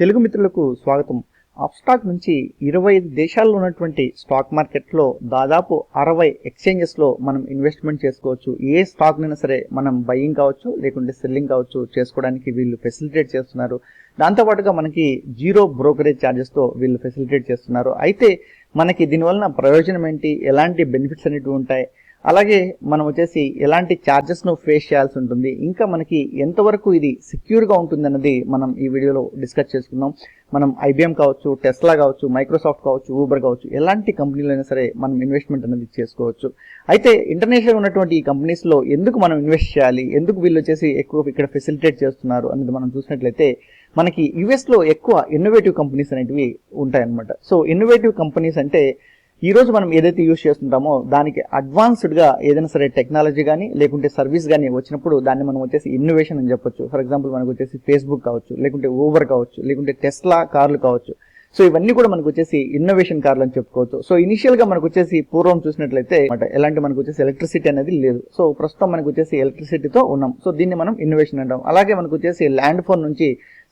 తెలుగు మిత్రులకు స్వాగతం. అప్స్టాక్ నుంచి ఇరవై ఐదు దేశాల్లో ఉన్నటువంటి స్టాక్ మార్కెట్లో దాదాపు అరవై ఎక్స్చేంజెస్లో మనం ఇన్వెస్ట్మెంట్ చేసుకోవచ్చు. ఏ స్టాక్నైనా సరే మనం బయింగ్ కావచ్చు లేకుంటే సెల్లింగ్ కావచ్చు చేసుకోవడానికి వీళ్ళు ఫెసిలిటేట్ చేస్తున్నారు. దాంతోపాటుగా మనకి జీరో బ్రోకరేజ్ ఛార్జెస్తో వీళ్ళు ఫెసిలిటేట్ చేస్తున్నారు. అయితే మనకి దీనివలన ప్రయోజనం ఏంటి? ఎలాంటి బెనిఫిట్స్ అనేవి ఉంటాయి? అలాగే మనం వచ్చేసి ఎలాంటి ఛార్జెస్ను ఫేస్ చేయాల్సి ఉంటుంది ఇంకా మనకి ఎంతవరకు ఇది సెక్యూర్గా ఉంటుందన్నది మనం ఈ వీడియోలో డిస్కస్ చేసుకుందాం. మనం ఐబిఎం కావచ్చు టెస్లా కావచ్చు మైక్రోసాఫ్ట్ కావచ్చు ఊబర్ కావచ్చు ఎలాంటి కంపెనీలో అయినా సరే మనం ఇన్వెస్ట్మెంట్ అనేది చేసుకోవచ్చు. అయితే ఇంటర్నేషనల్ ఉన్నటువంటి ఈ కంపెనీస్లో ఎందుకు మనం ఇన్వెస్ట్ చేయాలి ఎందుకు వీళ్ళు వచ్చేసి ఎక్కువ ఇక్కడ ఫెసిలిటేట్ చేస్తున్నారు అనేది మనం చూసినట్లయితే మనకి యుఎస్లో ఎక్కువ ఇన్నోవేటివ్ కంపెనీస్ అనేటివి ఉంటాయన్నమాట. సో ఇన్నోవేటివ్ కంపెనీస్ అంటే ఈ రోజు మనం ఏదైతే యూస్ చేస్తుంటామో దానికి అడ్వాన్స్డ్గా ఏదైనా సరే టెక్నాలజీ కానీ లేకుంటే సర్వీస్ కానీ వచ్చినప్పుడు దాన్ని మనం వచ్చేసి ఇన్నోవేషన్ అని చెప్పొచ్చు. ఫర్ ఎగ్జాంపుల్ మనకు వచ్చేసి ఫేస్బుక్ కావచ్చు లేకుంటే ఊబర్ కావచ్చు లేకుంటే టెస్లా కార్లు కావచ్చు. సో ఇవన్నీ కూడా మనకు వచ్చేసి ఇన్నోవేషన్ కార్లు అని చెప్పుకోవచ్చు. సో ఇనిషియల్గా మనకు వచ్చేసి పూర్వం చూసినట్లయితే ఎలాంటి మనకు వచ్చేసి ఎలక్ట్రిసిటీ అనేది లేదు. సో ప్రస్తుతం మనకు వచ్చేసి ఎలక్ట్రిసిటీతో ఉన్నాం. సో దీన్ని మనం ఇన్నోవేషన్ అంటాం. అలాగే మనకు వచ్చేసి ల్యాండ్ ఫోన్ నుంచి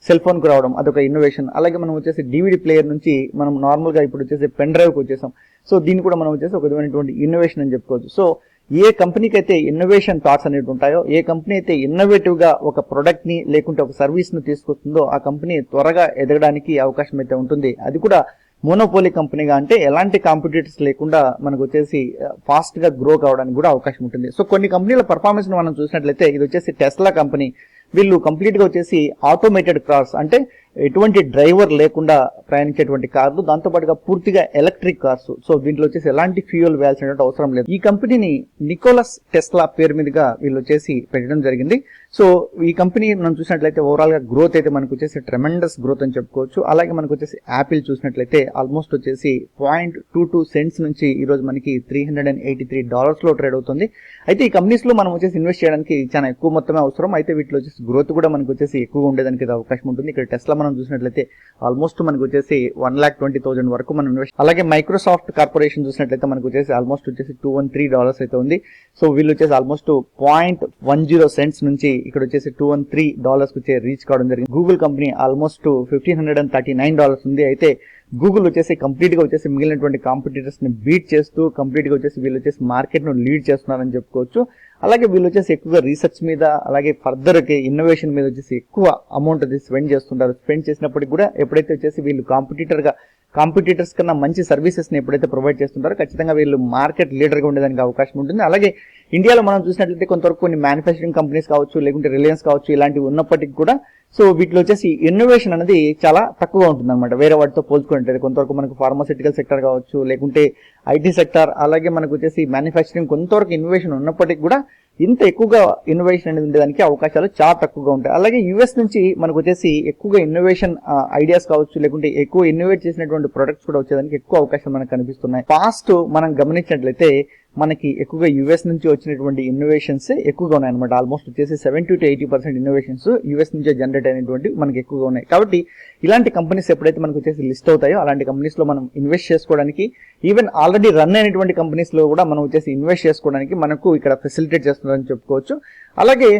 సెల్ ఫోన్కు రావడం అదొక ఇన్నోవేషన్ అలాగే మనం వచ్చేసి డివిడి ప్లేయర్ నుంచి మనం నార్మల్గా ఇప్పుడు వచ్చేసి పెన్ డ్రైవ్కి వచ్చేసాం. సో దీన్ని కూడా మనం వచ్చేసి ఒక విధమైనటువంటి ఇన్నోవేషన్ అని చెప్పుకోవచ్చు. సో ఏ కంపెనీకి అయితే ఇన్నోవేషన్ థాట్స్ అనేవి ఉంటాయో ఏ కంపెనీ అయితే ఇన్నోవేటివ్గా ఒక ప్రొడక్ట్ని లేకుంటే ఒక సర్వీస్ను తీసుకొస్తుందో ఆ కంపెనీ త్వరగా ఎదగడానికి అవకాశం అయితే ఉంటుంది. అది కూడా మోనోపోలీ కంపెనీగా అంటే ఎలాంటి కాంపిటేటర్స్ లేకుండా మనకు వచ్చేసి ఫాస్ట్గా గ్రో కావడానికి కూడా అవకాశం ఉంటుంది. సో కొన్ని కంపెనీల పర్ఫార్మెన్స్ మనం చూసినట్లయితే ఇది వచ్చేసి టెస్లా కంపెనీ వీళ్ళు కంప్లీట్గా వచ్చేసి ఆటోమేటెడ్ కార్స్ అంటే ఎటువంటి డ్రైవర్ లేకుండా ప్రయాణించేటువంటి కార్లు దాంతోపాటుగా పూర్తిగా ఎలక్ట్రిక్ కార్స్. సో దీంట్లో వచ్చేసి ఎలాంటి ఫ్యూయల్ వేయాల్సినటువంటి అవసరం లేదు. ఈ కంపెనీని నికోలస్ టెస్లా పేరు మీదుగా వీళ్ళు వచ్చేసి పెట్టడం జరిగింది. సో ఈ కంపెనీ మనం చూసినట్లయితే ఓవరాల్గా గ్రోత్ అయితే మనకు వచ్చేసి ట్రెమెండస్ గ్రోత్ అని చెప్పుకోవచ్చు. అలాగే మనకు వచ్చేసి యాపిల్ చూసినట్లయితే ఆల్మోస్ట్ వచ్చేసి పాయింట్ టూ టూ సెంట్స్ నుంచి ఈ రోజు మనకి three hundred and eighty three డాలర్స్లో trade అవుతుంది. అయితే ఈ కంపెనీస్లో మనం వచ్చేసి ఇన్వెస్ట్ చేయడానికి చాలా ఎక్కువ మొత్తమే అవసరం. అయితే వీటిలో వచ్చేసి గ్రోత్ కూడా మనకు వచ్చేసి ఎక్కువగా ఉండేదానికి అవకాశం ఉంటుంది. ఇక్కడ టెస్లా మనం చూసినట్లయితే ఆల్మోస్ట్ మనకు వచ్చేసి వన్ లాక్ ట్వంటీ థౌసండ్ వరకు మనం ఇన్వెస్ట్ అలాగే మైక్రోసాఫ్ట్ కార్పొరేషన్ చూసినట్లయితే మనకు వచ్చేసి ఆల్మోస్ట్ వచ్చేసి టూ వన్ త్రీ డాలర్స్ అయితే ఉంది. సో వీళ్ళు వచ్చేసి almost point one zero cents నుంచి ఇక్కడ వచ్చేసి టూ వన్ త్రీ డాలర్స్ వచ్చే రీచ్ కావడం జరిగింది. Google company almost fifteen hundred and thirty nine dollars ఉంది. అయితే గూగుల్ వచ్చేసి కంప్లీట్గా వచ్చేసి మిగిలినటువంటి కాంపిటీటర్స్ని బీట్ చేస్తూ కంప్లీట్గా వచ్చేసి వీళ్ళు వచ్చేసి మార్కెట్ను లీడ్ చేస్తున్నారని చెప్పుకోవచ్చు. అలాగే వీళ్ళు వచ్చేసి ఎక్కువగా రీసెర్చ్ మీద అలాగే ఫర్దర్ ఇన్నోవేషన్ మీద వచ్చేసి ఎక్కువ అమౌంట్ అది స్పెండ్ చేస్తుంటారు. స్పెండ్ చేసినప్పటికి కూడా ఎప్పుడైతే వచ్చేసి వీళ్ళు కాంపిటీటర్గా కాంపిటీటర్స్ కన్నా మంచి సర్వీసెస్ని ఎప్పుడైతే ప్రొవైడ్ చేస్తుంటారో ఖచ్చితంగా వీళ్ళు మార్కెట్ లీడర్గా ఉండేదానికి అవకాశం ఉంటుంది. అలాగే ఇండియాలో మనం చూసినట్లయితే కొంతవరకు కొన్ని మ్యానుఫ్యాక్చరింగ్ కంపెనీస్ కావచ్చు లేకుంటే రిలయన్స్ కావచ్చు ఇలాంటివి ఉన్నప్పటికీ కూడా సో వీటిలో వచ్చేసి ఇన్నోవేషన్ అనేది చాలా తక్కువగా ఉంటుంది అనమాట వేరే వాటితో పోల్చుకుంటే కొంతవరకు మనకు ఫార్మాసిటికల్ సెక్టర్ కావచ్చు లేకుంటే ఐటీ సెక్టర్ అలాగే మనకు వచ్చేసి మ్యానుఫ్యాక్చరింగ్ కొంతవరకు ఇన్నోవేషన్ ఉన్నప్పటికీ కూడా ఇంత ఎక్కువగా ఇన్నోవేషన్ అనేది ఉండేదానికి అవకాశాలు చాలా తక్కువగా ఉంటాయి. అలాగే యుఎస్ నుంచి మనకు వచ్చేసి ఎక్కువగా ఇన్నోవేషన్ ఐడియాస్ కావచ్చు లేకుంటే ఎక్కువ ఇన్నోవేట్ చేసినటువంటి ప్రొడక్ట్స్ కూడా వచ్చేదానికి ఎక్కువ అవకాశం మనకు కనిపిస్తున్నాయి. ఫాస్ట్ మనం గమనించినట్లయితే మనకి ఎక్కువగా యుఎస్ నుంచి వచ్చినటువంటి ఇన్నోవేషన్స్ ఎక్కువగా ఉన్నాయి అనమాట ఆల్మోస్ట్ వచ్చేసి seventy two eighty percent innovations US నుంచే జనరేట్ అయినటువంటి మనకి ఎక్కువగా ఉన్నాయి. కాబట్టి ఇలాంటి కంపెనీస్ ఎప్పుడైతే మనకు వచ్చేసి లిస్ట్ అవుతాయో అలాంటి కంపెనీస్లో మనం ఇన్వెస్ట్ చేసుకోవడానికి ఈవెన్ ఆల్రెడీ రన్ అయినటువంటి కంపెనీస్లో కూడా మనం వచ్చేసి ఇన్వెస్ట్ చేసుకోవడానికి మనకు ఇక్కడ ఫెసిలిటేట్ చేస్తున్నారని చెప్పుకోవచ్చు. అలాగే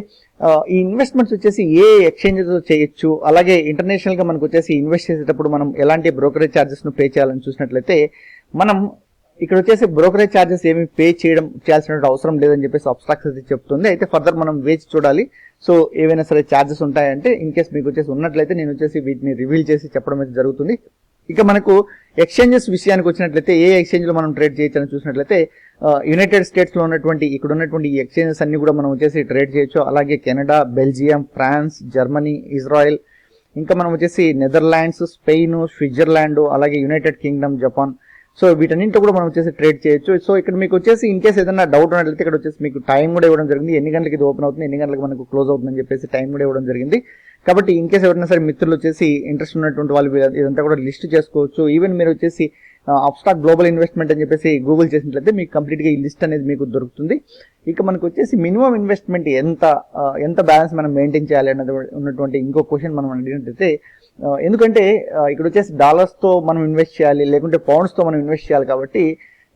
ఈ ఇన్వెస్ట్మెంట్స్ వచ్చేసి ఏ ఎక్స్చేంజెస్ చేయొచ్చు అలాగే ఇంటర్నేషనల్గా మనకు వచ్చేసి ఇన్వెస్ట్ చేసేటప్పుడు మనం ఎలాంటి బ్రోకరేజ్ ఛార్జెస్ను పే చేయాలని చూసినట్లయితే మనం ఇక్కడ వచ్చేసి బ్రోకరేజ్ ఛార్జెస్ ఏమి పే చేయడం చేయాల్సిన అవసరం లేదని చెప్పేసి అబ్స్ట్రాక్స్ అయితే చెప్తుంది. అయితే ఫర్దర్ మనం వేచి చూడాలి. సో ఏవైనా సరే ఛార్జెస్ ఉంటాయంటే ఇన్ కేస్ మీకు వచ్చేసి ఉన్నట్లయితే నేను వచ్చేసి వీటిని రివీల్ చేసి చెప్పడం అయితే జరుగుతుంది. ఇక మనకు ఎక్స్చేంజెస్ విషయానికి వచ్చినట్లయితే ఏ ఎక్స్చేంజ్లో మనం ట్రేడ్ చేయొచ్చు అని చూసినట్లయితే యునైటెడ్ స్టేట్స్లో ఉన్నటువంటి ఇక్కడ ఉన్నటువంటి ఎక్స్చేంజెస్ అన్ని కూడా మనం వచ్చేసి ట్రేడ్ చేయొచ్చు. అలాగే Canada Belgium France Germany Israel. ఇంకా మనం వచ్చేసి నెదర్లాండ్స్ స్పెయిన్ స్విట్జర్లాండ్ అలాగే యునైటెడ్ కింగ్డమ్ జపాన్. సో వీటన్నింటిలో కూడా మనం వచ్చేసి ట్రేడ్ చేయొచ్చు. సో ఇక్కడ మీకు వచ్చేసి ఇన్ కేసు ఏదైనా డౌట్ ఉన్నట్లయితే ఇక్కడ వచ్చేసి మీకు టైం కూడా ఇవ్వడం జరిగింది. ఎన్ని గంటలకి ఇది ఓపెన్ అవుతుంది ఎన్ని గంటలకు మనకు క్లోజ్ అవుతుందని చెప్పేసి టైం కూడా ఇవ్వడం జరిగింది. కాబట్టి ఇన్ కేసు ఎవరైనా సరే మిత్రులు వచ్చేసి ఇంట్రెస్ట్ ఉన్నటువంటి వాళ్ళు ఇదంతా కూడా లిస్ట్ చేసుకోవచ్చు. ఈవెన్ మీరు వచ్చేసి అప్స్టాక్ గ్లోబల్ ఇన్వెస్ట్మెంట్ అని చెప్పేసి గూగుల్ చేసినట్లయితే మీకు కంప్లీట్గా ఈ లిస్ట్ అనేది మీకు దొరుకుతుంది. ఇక మనకు వచ్చేసి మినిమం ఇన్వెస్ట్మెంట్ ఎంత ఎంత బ్యాలెన్స్ మనం మెయింటైన్ చేయాలి అన్నది ఉన్నటువంటి ఇంకో క్వశ్చన్ మనం అడిగినట్టయితే ఎందుకంటే ఇక్కడ వచ్చేసి డాలర్స్తో మనం ఇన్వెస్ట్ చేయాలి లేకుంటే పౌండ్స్తో మనం ఇన్వెస్ట్ చేయాలి కాబట్టి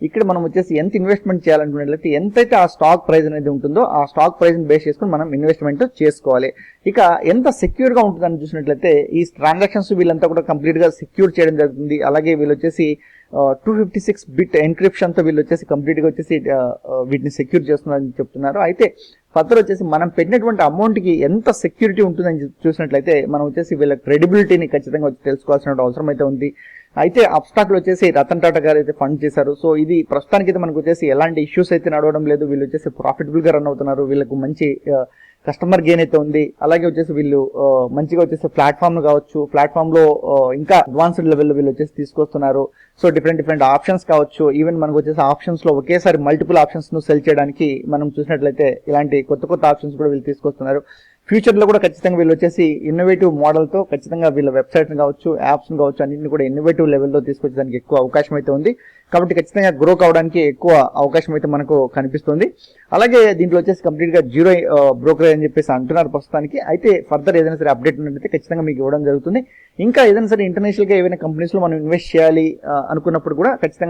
ఇక్కడ మనం వచ్చేసి ఎంత ఇన్వెస్ట్మెంట్ చేయాలనుకున్నట్లయితే ఎంతైతే ఆ స్టాక్ ప్రైస్ అనేది ఉంటుందో ఆ స్టాక్ ప్రైస్ని బేస్ చేసుకుని మనం ఇన్వెస్ట్మెంట్ చేసుకోవాలి. ఇక ఎంత సెక్యూర్గా ఉంటుందని చూసినట్లయితే ఈ ట్రాన్సాక్షన్స్ వీళ్ళంతా కూడా కంప్లీట్గా సెక్యూర్ చేయడం జరుగుతుంది. అలాగే వీళ్ళు వచ్చేసి టూ ఫిఫ్టీ సిక్స్ బిట్ ఎన్క్రిప్షన్తో వీళ్ళు వచ్చేసి కంప్లీట్గా వచ్చేసి వీటిని సెక్యూర్ చేస్తున్నారని చెప్తున్నారు. అయితే ఫర్దర్ వచ్చేసి మనం పెట్టినటువంటి అమౌంట్కి ఎంత సెక్యూరిటీ ఉంటుందని చూసినట్లయితే మనం వచ్చేసి వీళ్ళ క్రెడిబిలిటీని ఖచ్చితంగా వచ్చి తెలుసుకోవాల్సిన అవసరం అయితే ఉంది. అయితే అబ్స్టాక్లు వచ్చేసి రతన్ టాటా గారు అయితే ఫండ్ చేశారు. సో ఇది ప్రస్తుతానికి అయితే మనకు వచ్చేసి ఎలాంటి ఇష్యూస్ అయితే నడవడం లేదు. వీళ్ళు వచ్చేసి ప్రాఫిటబుల్గా రన్ అవుతున్నారు. వీళ్ళకు మంచి కస్టమర్ గెయిన్ అయితే ఉంది. అలాగే వచ్చేసి వీళ్ళు మంచిగా వచ్చేసి ప్లాట్ఫామ్ కావచ్చు ప్లాట్ఫామ్లో ఇంకా అడ్వాన్స్డ్ లెవెల్ వీళ్ళు వచ్చేసి తీసుకొస్తున్నారు. సో డిఫరెంట్ డిఫరెంట్ ఆప్షన్స్ కావచ్చు. ఈవెన్ మనకు వచ్చేసి ఆప్షన్స్లో ఒకేసారి మల్టిపుల్ ఆప్షన్స్ను సెల్ చేయడానికి మనం చూసినట్లయితే ఇలాంటి కొత్త కొత్త ఆప్షన్స్ కూడా వీళ్ళు తీసుకొస్తున్నారు. ఫ్యూచర్లో కూడా ఖచ్చితంగా వీళ్ళు వచ్చేసి ఇన్నోవేటివ్ మోడల్తో ఖచ్చితంగా వీళ్ళ వెబ్సైట్ని కావచ్చు యాప్స్ కావచ్చు అన్నింటిని కూడా ఇన్నోవేటివ్ లెవెల్లో తీసుకొచ్చేదానికి ఎక్కువ అవకాశం అయితే ఉంది. కాబట్టి ఖచ్చితంగా గ్రో కావడానికి ఎక్కువ అవకాశం అయితే మనకు కనిపిస్తుంది. అలాగే దీంట్లో వచ్చేసి కంప్లీట్గా జీరో బ్రోకరేజ్ అని చెప్పేసి అంటున్నారు ప్రస్తుతానికి. అయితే ఫర్దర్ ఏదైనా సరే అప్డేట్ ఉన్నట్టయితే ఖచ్చితంగా మీకు ఇవ్వడం జరుగుతుంది. ఇంకా ఏదైనా సరే ఇంటర్నేషనల్గా ఏవైనా కంపెనీస్లో మనం ఇన్వెస్ట్ చేయాలి అనుకున్నప్పుడు కూడా ఖచ్చితంగా